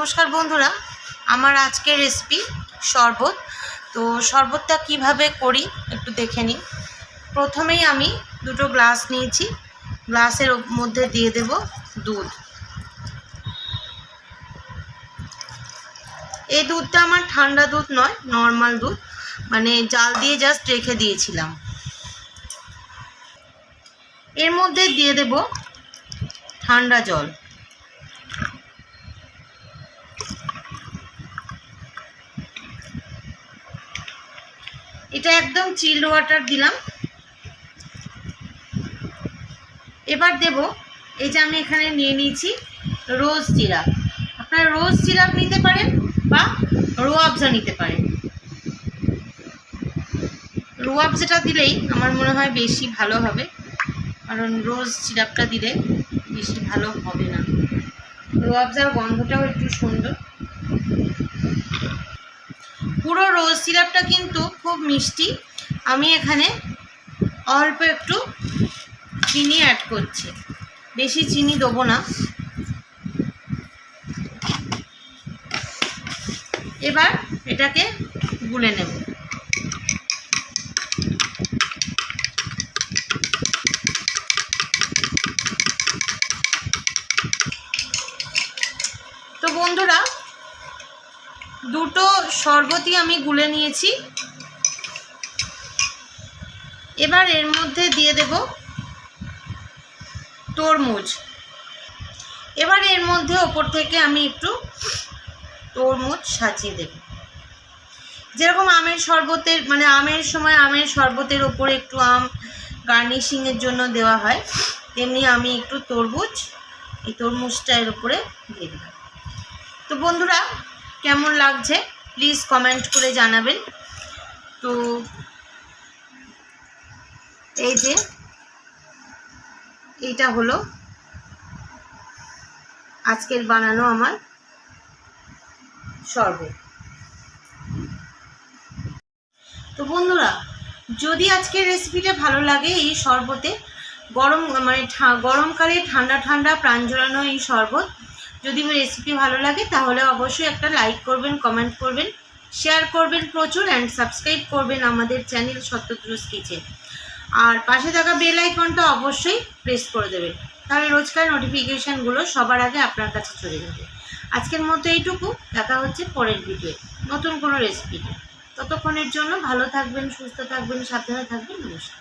নমস্কার বন্ধুরা, আমার আজকের রেসিপি শরবত। তো শরবতটা কীভাবে করি একটু দেখে নিই। প্রথমেই আমি দুটো গ্লাস নিয়েছি। গ্লাসের মধ্যে দিয়ে দেব দুধ। এই দুধটা আমার ঠান্ডা দুধ নয় নর্মাল দুধ। মানে জাল দিয়ে জাস্ট রেখে দিয়েছিলাম। এর মধ্যে দিয়ে দেব ঠান্ডা জল। এটা একদম চিল্ড ওয়াটার দিলাম। এবার দেব, এই যে আমি এখানে নিয়ে নিয়েছি রোজ সিরাপ আপনারা রোজ সিরাপ নিতে পারেন বা রোয়াবজা নিতে পারেন। রোয়াবজাটা দিলেই আমার মনে হয় বেশি ভালো হবে, কারণ রোজ সিরাপটা দিলে বেশি ভালো হবে না। রোয়াবজার গন্ধটাও একটু সুন্দর। পুরো রোজ সিরাপটা কিন্তু খুব মিষ্টি। আমি এখানে অল্প একটু চিনি অ্যাড করছি। বেশি চিনি দেবো না। এবার এটাকে গুলে নেব। তো বন্ধুরা দুটো শরবতই আমি গুলে নিয়েছি। এবার এর মধ্যে দিয়ে দেব তরমুজ। এবার এর মধ্যে ওপর থেকে আমি একটু তরমুজ সাজিয়ে দেব। যেরকম আমের শরবতের মানে আমের সময় আমের শরবতের ওপরে একটু আম গার্নিশিংয়ের জন্য দেওয়া হয়, তেমনি আমি একটু তরমুজ, এই তরমুজটা এর উপরে দিয়ে দিলাম তো বন্ধুরা কেমন লাগছে? প্লিজ কমেন্ট করে জানাবেন। তো, এই যে, এইটা হলো আজকের বানানো আমার শরবত। তো বন্ধুরা, যদি আজকের রেসিপিটা ভালো লাগে এই শরবতে, গরম মানে গরমকালে ঠান্ডা ঠান্ডা প্রাণ জোড়ানো এই শরবত যদি রেসিপি ভালো লাগে, তাহলে অবশ্যই একটা লাইক করবেন কমেন্ট করবেন শেয়ার করবেন প্রচুর অ্যান্ড সাবস্ক্রাইব করবেন আমাদের চ্যানেল সত্যদ্রুস কিচেন আর পাশে থাকা বেল আইকনটা অবশ্যই প্রেস করে দেবেন। তাহলে রোজকার নোটিফিকেশানগুলো সবার আগে আপনার কাছে চলে যাবে। আজকের মতো এইটুকু, দেখা হচ্ছে পরের ভিডিও নতুন কোনো রেসিপি ততক্ষণের জন্য ভালো থাকবেন, সুস্থ থাকবেন, সাবধানে থাকবেন, নমস্কার।